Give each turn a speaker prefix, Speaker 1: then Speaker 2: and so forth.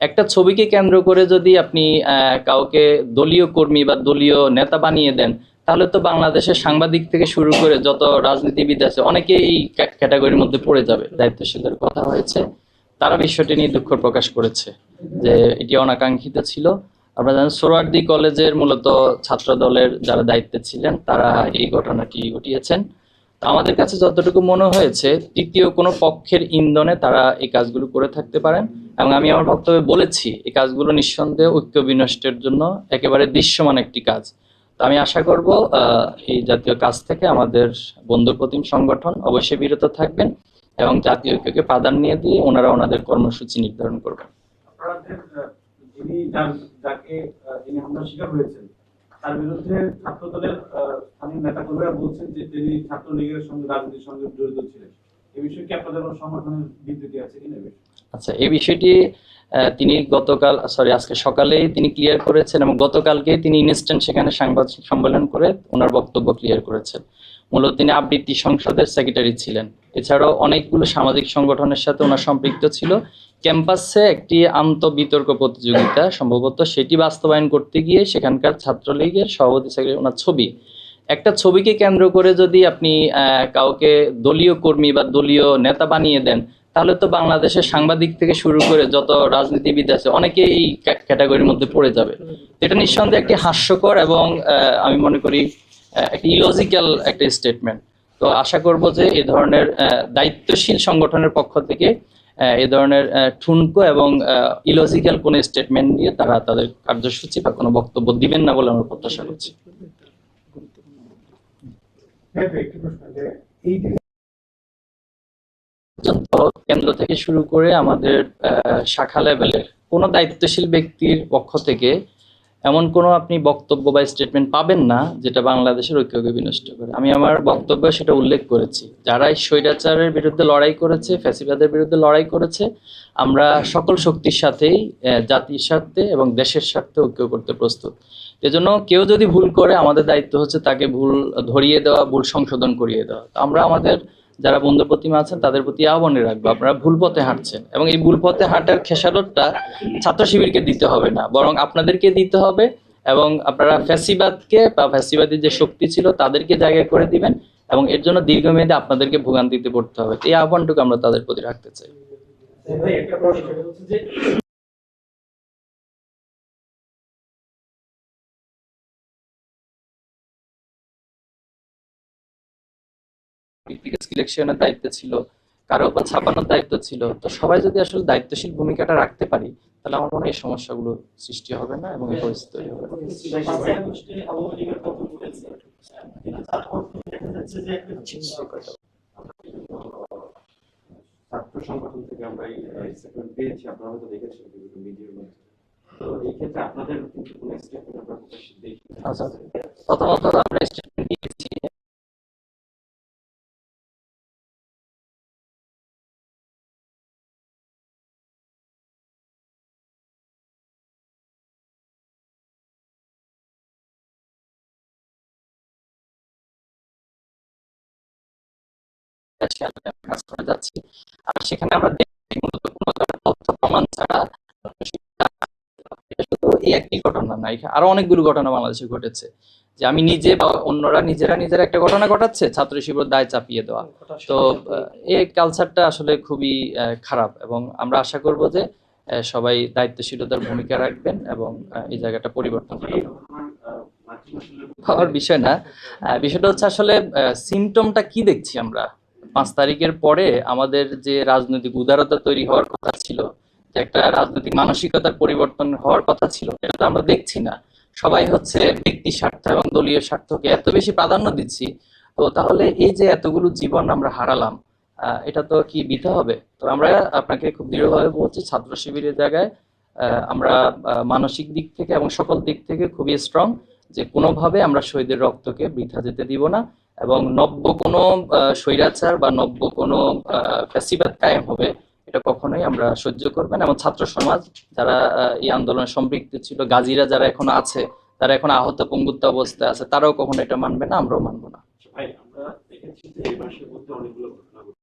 Speaker 1: একটা ছবিকে কেন্দ্র করে যদি আপনি কাউকে দলীয় কর্মী বা দলীয় নেতা বানিয়ে দেন, তাহলে তো বাংলাদেশের সাংবাদিক থেকে শুরু করে যত রাজনীতিবিদ আছে অনেকে এই ক্যাটাগরির মধ্যে পড়ে যাবে। দায়িত্বশীলদের কথা হয়েছে। তারা বিষয়টি নিয়ে দুঃখ প্রকাশ করেছে যে এটি অনাকাঙ্ক্ষিত ছিল। আমরা জানেন, সোহরাওয়ার্দী কলেজের মূলত ছাত্র দলের যারা দায়িত্বে ছিলেন, তারা এই ঘটনাটি ঘটিয়েছেন। আমাদের কাছে যতটুকু মনে হয়েছে, তৃতীয় কোনো পক্ষের ইন্ধনে তারা এই কাজগুলো করে থাকতে পারেন এবং আমি আমার বক্তব্যে বলেছি, এই কাজগুলো নিঃসন্দেহে ঐক্য বিনষ্টের জন্য একেবারে দৃশ্যমান একটি কাজ। তো আমি আশা করব এই জাতীয় কাজ থেকে আমাদের বন্ধু প্রতিম সংগঠন অবশ্যই বিরত থাকবেন এবং জাতীয় ঐক্যকে প্রাধান্য দিয়ে ওনারা ওনাদের কর্মসূচি নির্ধারণ করবেন।
Speaker 2: যিনি যাকে যিনি হামলার শিকার হয়েছেন তার বিরুদ্ধে ছাত্র দলের স্থানীয় নেতা কর্মীরা বলছেন যে তিনি ছাত্রলীগের সঙ্গে, রাজনীতির সঙ্গে জড়িত ছিলেন। এই বিষয়ে কি আপনাদের কোনো সংগঠনের বিবৃতি আছে কিনা
Speaker 1: আচ্ছা এই বিষয়টি তিনি গতকাল সরি আজকে সকালেই তিনি ক্লিয়ার করেছেন এবং গতকালকে তিনি ইনস্ট্যান্ট সেখানে সাংবাদিক সম্মেলন করে ওনার বক্তব্য ক্লিয়ার করেছেন। মূলত তিনি আবৃত্তি সংসদের সেক্রেটারি ছিলেন। এছাড়াও অনেকগুলো সামাজিক সংগঠনের সাথে ওনার সম্পৃক্ত ছিল। ক্যাম্পাসে একটি আন্ত বিতর্ক প্রতিযোগিতা সম্ভবত সেটি বাস্তবায়ন করতে গিয়ে সেখানকার ছাত্রলীগের সভাপতি ওনার ছবি। একটা ছবিকে কেন্দ্র করে যদি আপনি কাউকে দলীয় কর্মী বা দলীয় নেতা বানিয়ে দেন, তাহলে তো বাংলাদেশের সাংবাদিক থেকে শুরু করে যত রাজনীতিবিদ আছে অনেকে এই ক্যাটাগরির মধ্যে পড়ে যাবে। এটা নিঃসন্দেহে একটি হাস্যকর এবং আমি মনে করি একটি ইলজিক্যাল একটা স্টেটমেন্ট তো আশা করব যে এ ধরনের দায়িত্বশীল সংগঠনের পক্ষ থেকে এই ধরনের ঠুনকো এবং ইলজিক্যাল কোন স্টেটমেন্ট দিয়ে তারা তাদের কার্যসূচি বা কোনো বক্তব্য দিবেন না বলে আমরা প্রত্যাশা করছি।
Speaker 3: হ্যাঁ,
Speaker 1: কেন্দ্র থেকে শুরু করে আমাদের শাখা লেভেলের কোনো দায়িত্বশীল ব্যক্তির পক্ষ থেকে এমন কোনো আপনি বক্তব্য বা স্টেটমেন্ট পাবেন না যেটা বাংলাদেশের ঐক্যকে বিনষ্ট করে। আমি আমার বক্তব্য সেটা উল্লেখ করেছি। যারা স্বৈরাচারের বিরুদ্ধে লড়াই করেছে, ফ্যাসিবাদের বিরুদ্ধে লড়াই করেছে, আমরা সকল শক্তির সাথেই জাতির স্বার্থে এবং দেশের স্বার্থে ঐক্য করতে প্রস্তুত। এজন্য কেউ যদি ভুল করে, আমাদের দায়িত্ব হচ্ছে তাকে ভুল ধরিয়ে দেওয়া, ভুল সংশোধন করিয়ে দেওয়া। তো আমরা আমাদের যারা বন্ধু প্রতিমা আছেন, তাদের প্রতি আহ্বানে রাখব। আপনারা ভুল পথে হাঁটছেন এবং এই ভুল পথে হাঁটার খেসারতটা ছাত্র শিবিরকে দিতে হবে না, বরং আপনাদেরকে দিতে হবে এবং আপনারা ফ্যাসিবাদকে বা ফ্যাসিবাদের যে শক্তি ছিল তাদেরকে জায়গা করে দিবেন এবং এর জন্য দীর্ঘমেয়াদে আপনাদেরকে ভোগান্তিতে পড়তে হবে। এই আহ্বানটুকু আমরা তাদের প্রতি রাখতে চাই। সিলেকশনের দায়িত্ব ছিল কারও উপর ছাপানোর দায়িত্ব ছিল। তো সবাই যদি আসলে দায়িত্বশীল ভূমিকাটা রাখতে পারি তাহলে আমার মনে হয় এই সমস্যাগুলো সৃষ্টি হবে না এবং এই পরিস্থিতি তৈরি হবে
Speaker 4: ছাত্র সংগঠন থেকে আমরা এই স্টেটমেন্ট পেয়েছি আপনারা হয়তো দেখেছেন বিভিন্ন মিডিয়ার মধ্যে। তো এই ক্ষেত্রে আপনাদের কিন্তু কোনো স্টেটমেন্ট আমরা প্রকাশ দেখি
Speaker 1: আচ্ছা প্রথমত আমরা স্টেটমেন্ট দিয়েছি যাচ্ছি। আর সেখানে আমরা দেখি মূলত কোনো তথ্য প্রমাণ ছাড়া শুধু এই একটি ঘটনা না আরও অনেকগুলো ঘটনা বাংলাদেশে ঘটেছে। যে আমি নিজে বা অন্যরা নিজেরা নিজেরা একটা ঘটনা ঘটাচ্ছে, ছাত্র শিবির দায় চাপিয়ে দেওয়া। তো এই কালচারটা আসলে খুবই খারাপ এবং আমরা আশা করব যে সবাই দায়িত্বশীলতার ভূমিকা রাখবেন এবং এই জায়গাটা পরিবর্তন হওয়ার বিষয় না। বিষয়টা হচ্ছে আসলে সিমটমটা কি দেখছি আমরা? পাঁচ তারিখের পরে আমাদের যে রাজনৈতিক উদারতা তৈরি হওয়ার কথা ছিল, যে একটা রাজনৈতিক মানসিকতার পরিবর্তন হওয়ার কথা ছিল এটা তো আমরা দেখছি না। সবাই হচ্ছে ব্যক্তি স্বার্থ এবং দলীয় স্বার্থকে এত বেশি প্রাধান্য দিচ্ছি। তো তাহলে এই যে এতগুলো জীবন আমরা হারালাম এটা তো কি বৃথা হবে? তো আমরা আপনাকে খুব দৃঢ়ভাবে বলছি, ছাত্র শিবিরের জায়গায় আমরা মানসিক দিক থেকে এবং সকল দিক থেকে খুবই স্ট্রং যে কোনোভাবে আমরা শহীদের রক্তকে বৃথা যেতে দিব না। এবং নব্য কোনো স্বৈরাচার বা নব্য কোনো ফ্যাসিবাদ কায়েম হবে, এটা কখনোই আমরা সহ্য করবেন এবং ছাত্র সমাজ যারা এই আন্দোলনে সম্পৃক্ত ছিল, গাজীরা যারা এখন আছে, তারা এখন আহত পঙ্গুত্ব অবস্থায় আছে, তারাও কখনো এটা মানবে না, আমরাও মানবো না।
Speaker 4: ভাই, আমরা দেখেছি যে এই মাসের মধ্যে অনেকগুলো